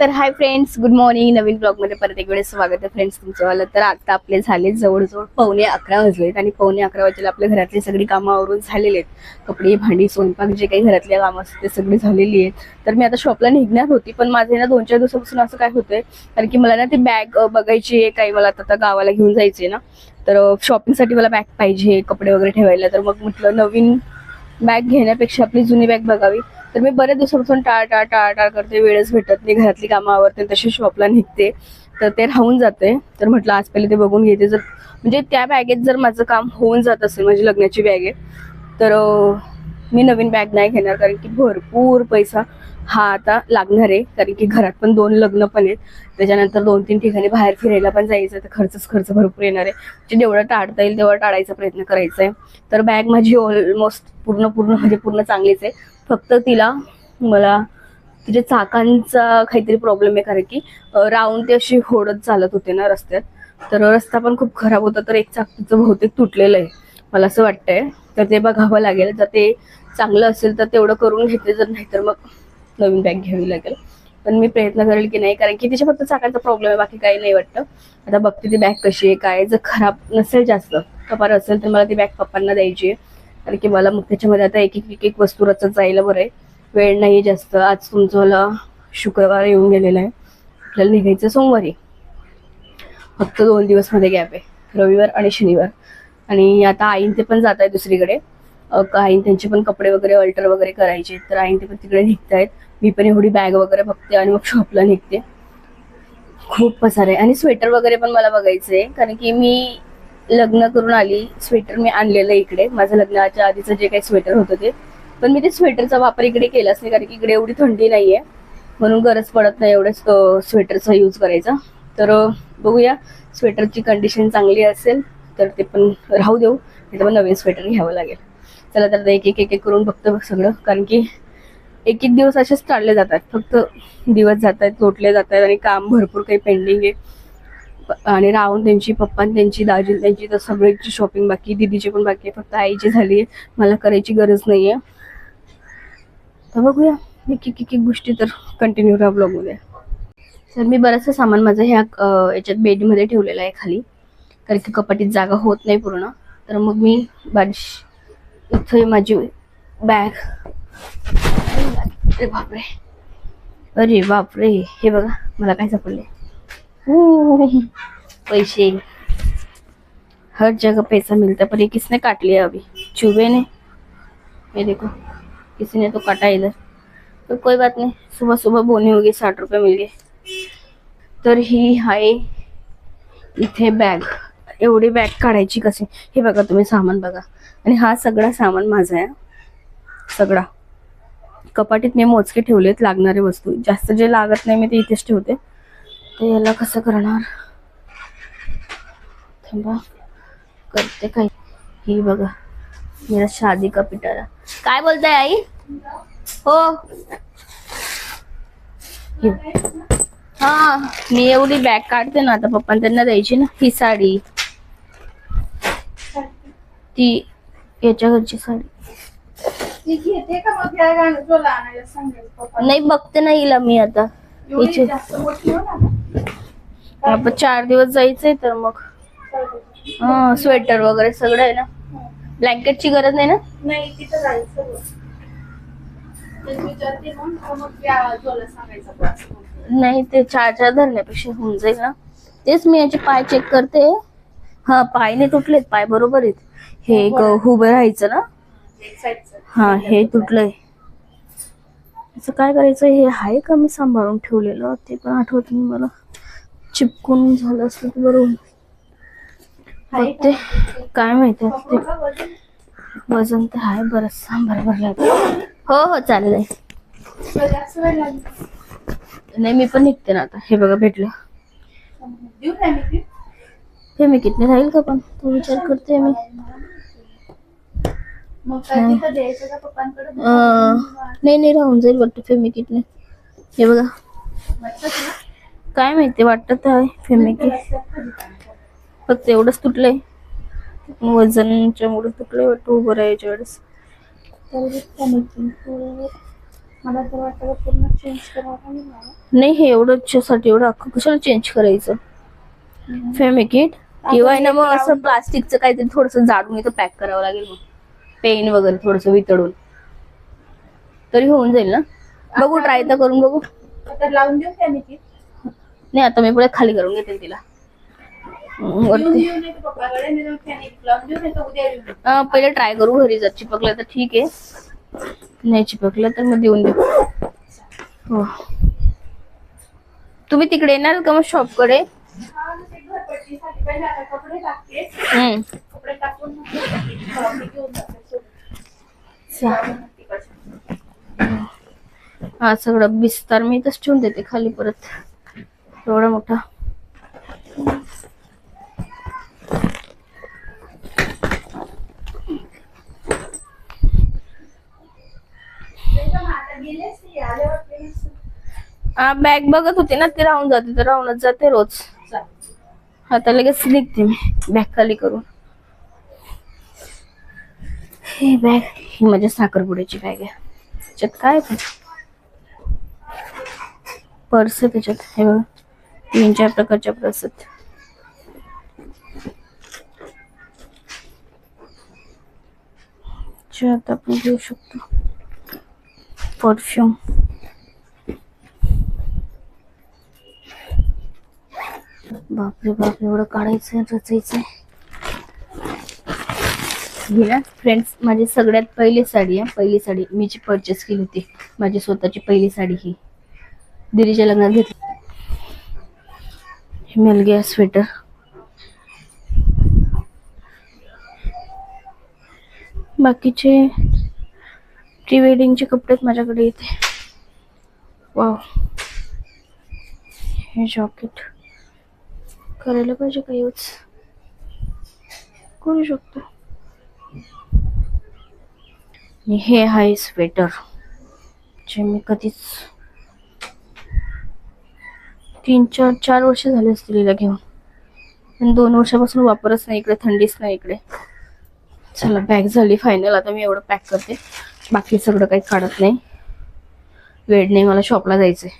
तर hi friends good morning नवीन ब्लॉगमध्ये परत एक वेळेस स्वागत आहे फ्रेंड्स तुमच्यावाला. तर आता आपले झाले जवळजवळ पावणे अकरा वाजलेत आणि पावणे अकरा वाजेला आपल्या घरातली सगळी कामं आवरून झालेली आहेत. कपडे भांडी स्वयंपाक जे काही घरातल्या कामं असतात ते सगळी झालेली आहेत. तर मी आता शॉपला निघणार होती पण माझे ना दोन चार दिवसापासून असं काय होतंय कारण की मला ना ती बॅग बघायची आहे काही. मला आता गावाला घेऊन जायची ना. तर शॉपिंगसाठी मला बॅग पाहिजे कपडे वगैरे ठेवायला. तर मग म्हटलं नवीन बॅग घेण्यापेक्षा आपली जुनी बॅग बघावी. तर मी बऱ्याच दिवसापासून टाळ टाळ टाळ टाळ करते. वेळच भेटत नाही. घरातली कामं आवडते तशी शॉपला निघते. तर ते राहून जाते. तर म्हटलं आज पहिले ते बघून घेते. जर म्हणजे त्या बॅगेत जर माझं काम होऊन जात असेल माझी लग्नाची बॅग आहे तर मी नवीन बॅग नाही घेणार कारण की भरपूर पैसा हा आता लागणार आहे. कारण की घरात पण दोन लग्न पण आहेत. त्याच्यानंतर दोन तीन ठिकाणी बाहेर फिरायला पण जायचं आहे, तर खर्चच खर्च भरपूर येणार आहे. म्हणजे जेवढं टाळता येईल तेवढं टाळायचा प्रयत्न करायचा आहे. तर बॅग माझी ऑलमोस्ट पूर्ण पूर्ण म्हणजे पूर्ण चांगलीच आहे. फक्त तिला मला तिच्या चाकांचा काहीतरी प्रॉब्लेम आहे. कारण की राऊंड ते अशी होडत चालत होते ना रस्त्यात. तर रस्ता पण खूप खराब होता. तर एक चाक तिचं बहुतेक तुटलेलं आहे. मला असं वाटतंय. तर ते बघावं लागेल. जर ते चांगलं असेल तर तेवढं करून घेते जर नाही तर मग नवीन बॅग घ्यावी लागेल. पण मी प्रयत्न करेल की नाही कारण की तिच्या फक्त चाकाचा प्रॉब्लेम आहे बाकी काही नाही वाटतं. आता बघते ती बॅग कशी आहे काय जर खराब नसेल जास्त कपार असेल तर मला ती बॅग पप्पांना द्यायची आहे. कारण की मला मग त्याच्यामध्ये आता एक एक एक एक वस्तू रचत जायला बरं आहे. वेळ नाही जास्त. आज तुमचं मला शुक्रवार येऊन गेलेला आहे. आपल्याला निघायचं सोमवारी. फक्त दोन दिवसमध्ये गॅप आहे. रविवार आणि शनिवार. आणि आता आईन ते पण जात आहे दुसरीकडे. आईन त्यांचे पण कपडे वगैरे अल्टर वगैरे करायचे तर आईन ते पण तिकडे निघत आहेत मी पण एवढी बॅग वगैरे बघते आणि मग शॉपला निघते. खूप पसार आहे. आणि स्वेटर वगैरे पण मला बघायचं आहे. कारण की मी लग्न करून आली स्वेटर मी आणलेलं आहे इकडे. माझं लग्नाच्या आधीचं जे काही स्वेटर होतं ते. पण मी ते स्वेटरचा वापर इकडे केलाच नाही. कारण की इकडे एवढी थंडी नाहीये. म्हणून गरज पडत नाही एवढंच स्वेटरचा यूज करायचा. तर बघूया. स्वेटरची कंडिशन चांगली असेल तर ते पण राहू देऊ. नाही तर नवीन स्वेटर घ्यावं लागेल. चला तर आता एक एक एक एक करून बघतो सगळं. कारण की एक एक दिवस असेच टाळले जातात. फक्त दिवस जात आहेत लोटले जात आहेत आणि काम भरपूर काही पेंडिंग आहे. प- आणि राहून त्यांची पप्पा आणि त्यांची दाजी त्यांची तर सगळ्यांची शॉपिंग बाकी दिदीची पण बाकी आहे. फक्त आईची झाली आहे. मला करायची गरज नाही आहे. तर बघूया. एक एक एक एक गोष्टी तर कंटिन्यू राहा ब्लॉगमध्ये तर मी बरंचसं सामान माझं ह्या याच्यात बेडमध्ये ठेवलेलं आहे खाली. कारण की कपाटीत जागा होत नाही पूर्ण. तर मग मी बारिश इथे माझी बॅग। अरे बापरे अरे बापरे हे बघा, मला काय सापडले पैसे। हर जगह पैसा मिलता पर ये किसने काट लिया अभी? चूहे ने ये देखो किसी ने तो काटा इधर। तो कोई बात नहीं, सुबह सुबह बोनी होगी, साठ रुपये मिल गए। तर ही आहे इथे बॅग एवढी बॅग काढायची कशी? हे बघा, तुम्ही सामान बघा। आणि हा सगळा सामान माझा आहे. सगळा. कपाटीत मी मोजके ठेवलेत लागणारे वस्तू. जास्त जे लागत नाही मी ते इथेच ठेवते. ते याला कसं करणार? थांबा. करते काही ही बघा. मेरा शादी का पिटारा काय बोलताय आई? हो. हा. मी एवढी बॅग काढते ना आता पप्पा त्यांना द्यायची ना ही साडी. ती याच्या घरची साडी घेते का मग या गाणं? तुला आणायला सांगेल पप्पा. नाही बघते ना हिला मी आता. हिची- आपण चार दिवस जायचंय तर मग. हा स्वेटर वगैरे सगळं आहे ना? ब्लँकेटची गरज नाही ना? तिथं जायचं नाही. ते चार चार धरण्यापेक्षा होऊन जाईल ना. तेच मी याचे पाय चेक करते. हा पाय नाही तुटलेत पाय बरोबर आहेत. हे एक उभं राहायचं ना? हा हे तुटलंय. असं काय करायचं? हे आहे का मी सांभाळून ठेवलेलं? ते पण आठवत नाही मला. चिपकून झालं असलं तर बरोबर बघते. काय माहिती ते वजन. तर आहे बरंच सांभार भरला हो हो चाललंय. नाही मी पण निघते ना आता. हे बघा भेटलं. ती? हे कितने राहील का पण? तो विचार करते मी मग काय तिथं द्यायचं का पप्पांकडे अं, नाही नाही राहून जाईल वाटतं फेमिकिटने हे बघा? काय माहिती वाटतं आहे फेमिकिट फक्त एवढंच तुटलंय. वजनच्या मुळे तुटलंय वाटतं उभं राहायच्या वेळेस. तर त्या मैत्रिणी मला तर वाटतं पूर्ण चेंज करावं लागेल मला. नाही हे एवढं साठी एवढं अख्खं कशाला चेंज करायचं? फेमिकिट किंवा ना मग असं प्लास्टिकचं काहीतरी थोडस जाडून इथं पॅक करावं लागेल मग. पेन वगैरे थोडस वितळून. तरी होऊन जाईल ना? बघू ट्राय तर करून बघू. लावून देऊ नाही आता मी पुढे खाली करून घेते तिला. पहिले ट्राय करू घरी जर चिपकलं तर ठीक आहे. नाही चिपकलं तर मग देऊन देऊ. हो. तुम्ही तिकडे येणार का मग शॉपकडे टाकते. हम्म. कपडे टाकून मग मी घेऊन जाते सोबत. तिकडचं. हा सगळं बिस्तार मी इथंच ठेवून देते खाली परत एवढा मोठा. हा बॅग बघत होते ना ते राहून जाते तर राहूनच जाते रोज. आता लगेच निघते मी बॅग खाली करून हे बॅग. ही माझ्या साखरपुड्याची बॅग आहे. त्याच्यात काय आहे? पर्स आहे त्याच्यात. हे बघा. तीन चार प्रकारच्या पर्स आहेत. ज्यात आपण घेऊ शकतो. परफ्यूम. बापरे बाप एवढं काढायचंय रचायचंय ही ना फ्रेंड्स माझी सगळ्यात पहिली साडी आहे. पहिली साडी मी जी परचेस केली होती माझी स्वतःची पहिली साडी ही. दिदीच्या लग्नात घेतली. हे मिल गया स्वेटर बाकीचे प्री वेडिंगचे कपडेच माझ्याकडे येते वाव हे जॉकेट करायला पाहिजे काही यूज? करू शकतो. आणि हे आहे स्वेटर जे मी कधीच तीन चार चार वर्ष झाले असतील हिला घेऊन. पण दोन वर्षापासून वापरच नाही इकडे थंडीच नाही इकडे. चला बॅग झाली फायनल आता मी एवढं पॅक करते. बाकी सगळं काही काढत नाही. वेळ नाही मला शॉपला जायचंय.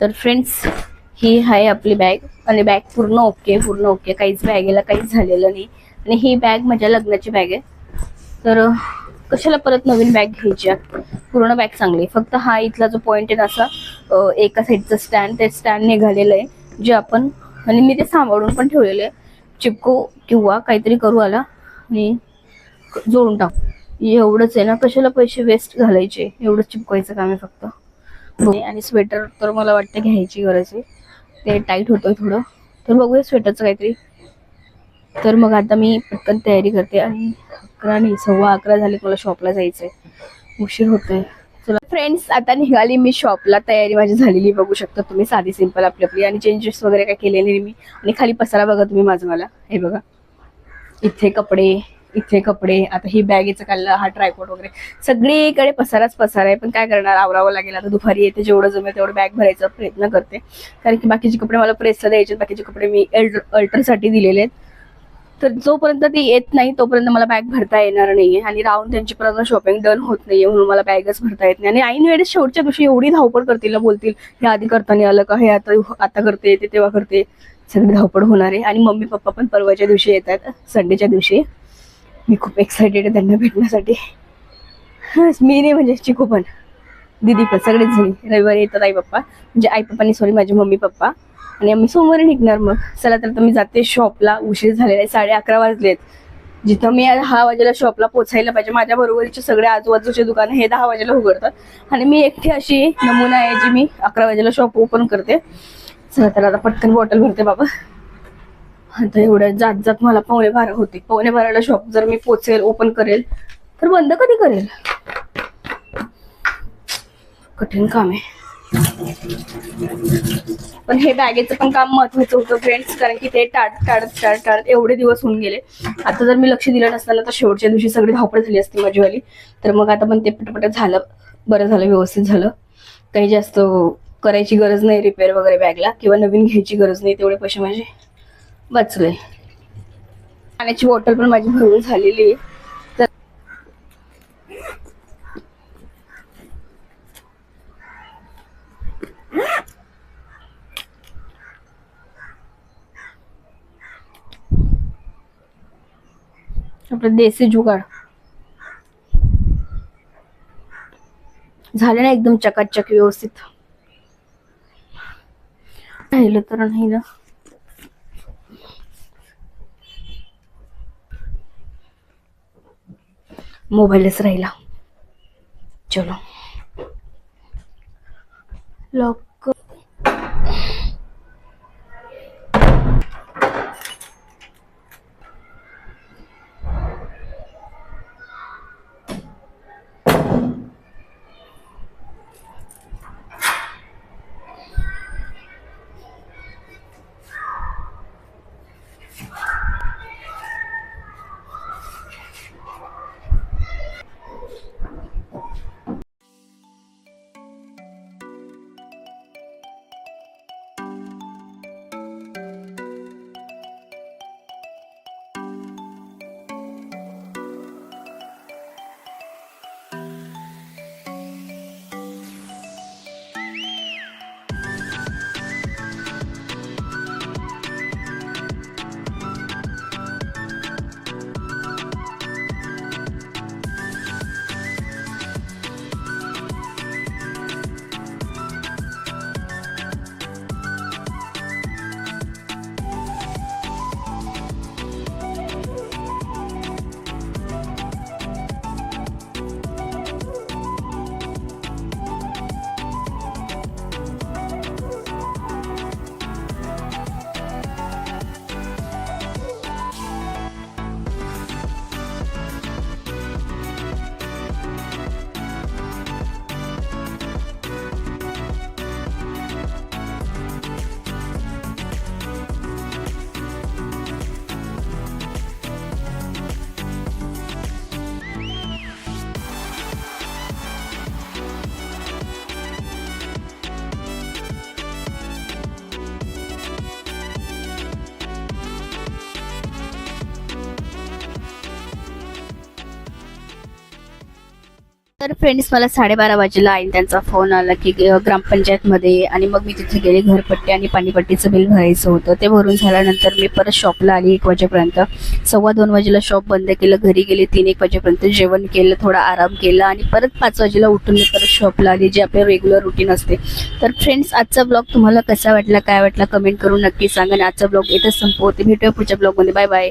तर फ्रेंड्स ही आहे आपली बॅग आणि बॅग पूर्ण ओके पूर्ण ओके काहीच बॅगेला काहीच झालेलं नाही. आणि ही बॅग माझ्या लग्नाची बॅग आहे. तर कशाला परत नवीन बॅग घ्यायची आहे? पूर्ण बॅग चांगली फक्त हा इथला जो पॉइंट आहे ना असा एका साईडचं स्टँड ते स्टँड निघालेलं आहे जे आपण आणि मी ते सांभाळून पण ठेवलेलं आहे. चिपको किंवा काहीतरी करू आला आणि जोडून टाकू. एवढंच आहे ना कशाला पैसे वेस्ट घालायचे? एवढंच चिपकवायचं काम आहे फक्त. आणि स्वेटर तर मला वाटतं घ्यायची गरज आहे. ते टाईट होतंय थोडं. तर बघूया स्वेटरचं काहीतरी. तर मग आता मी पटकन तयारी करते आणि अकरा नाही सव्वा अकरा झाले मला शॉपला जायचंय. उशीर होतोय. चला फ्रेंड्स आता निघाली मी शॉपला तयारी माझी झालेली बघू शकता तुम्ही. साधी सिंपल आपली आपली. आणि चेंजेस वगैरे काय केलेले नाही मी. आणि खाली पसारा बघा तुम्ही माझं मला. हे बघा. इथे कपडे. इथे कपडे आता ही बॅगेचं काढलं हा ट्रायपॉड वगैरे. सगळीकडे पसाराच पसार आहे. पण काय करणार? आवरावं लागेल. आता दुपारी येते जेवढं जमेल तेवढं बॅग भरायचा प्रयत्न करते. कारण की बाकीचे कपडे मला प्रेसला द्यायचे आहेत, बाकीचे कपडे मी अल्टरसाठी दिलेले आहेत. तर जोपर्यंत ती येत नाही तोपर्यंत मला बॅग भरता येणार नाहीये. आणि राहून त्यांची पर्यंत शॉपिंग डन होत नाहीये. म्हणून मला बॅगच भरता येत नाही. आणि ऐन वेळेस शेवटच्या दिवशी एवढी धावपळ करतील ना बोलतील हे आधी करताना आलं का? हे आता आता करते ते तेव्हा करते. सगळी धावपळ होणार आहे. आणि मम्मी पप्पा पण परवाच्या दिवशी येतात संडेच्या दिवशी. मी खूप एक्सायटेड आहे त्यांना भेटण्यासाठी. मी नाही म्हणजे चिकू पण. दीदी पण सगळेच जणी. रविवारी येतात आई पप्पा म्हणजे आई पप्पानी सॉरी माझे मम्मी पप्पा आणि आम्ही सोमवारी निघणार मग. चला तर मी जाते शॉपला उशीर झालेला आहे साडे अकरा वाजलेत. जिथं मी दहा वाजेला शॉपला पोचायला पाहिजे. माझ्या बरोबरीचे सगळे आजूबाजूचे दुकानं हे दहा वाजेला उघडतात. आणि मी एकटी अशी नमुना आहे जी मी अकरा वाजेला शॉप ओपन करते. चला तर आता पटकन बॉटल भरते बाबा. आता एवढ्या जात जात मला पावणे बारा होते. पावणे बाराला शॉप जर मी पोचेल ओपन करेल तर बंद कधी करेल? कठीण काम आहे. पण हे बॅगेचं पण काम महत्वाचं होतं फ्रेंड्स कारण की ते टाळत टाळत टाळत टाळत एवढे दिवस होऊन गेले. आता जर मी लक्ष दिलं नसताना तर शेवटच्या दिवशी सगळी धावपळ झाली असती माझीवाली. तर मग आता पण ते पटपट झालं बरं झालं व्यवस्थित झालं. काही जास्त करायची गरज नाही रिपेअर वगैरे बॅगला किंवा नवीन घ्यायची गरज नाही तेवढे पैसे माझे. वाचले पाण्याची बॉटल पण माझी भरून झालेली आहे. तर आपलं देसी जुगाड. झाले ना एकदम चकाचक व्यवस्थित. राहिलं तर नाही ना. मोबाईलच राहिला. चलो. लॉक तर फ्रेंड्स मला साडेबारा वाजेला आई त्यांचा फोन आला की ग्रामपंचायतमध्ये आणि मग मी तिथे गेले घरपट्टी आणि पाणीपट्टीचं बिल भरायचं होतं. ते भरून झाल्यानंतर मी परत शॉपला आली एक वाजेपर्यंत. सव्वा दोन वाजेला शॉप बंद केलं घरी गेले तीन एक वाजेपर्यंत जेवण केलं थोडा आराम केला आणि परत पाच वाजेला उठून मी परत शॉपला आली जे आपलं रेग्युलर रुटीन असते. तर फ्रेंड्स आजचा ब्लॉग तुम्हाला कसा वाटला काय वाटला कमेंट करून नक्की सांगा आणि आजचा ब्लॉग इथंच संपवते. भेटूया पुढच्या ब्लॉगमध्ये बाय बाय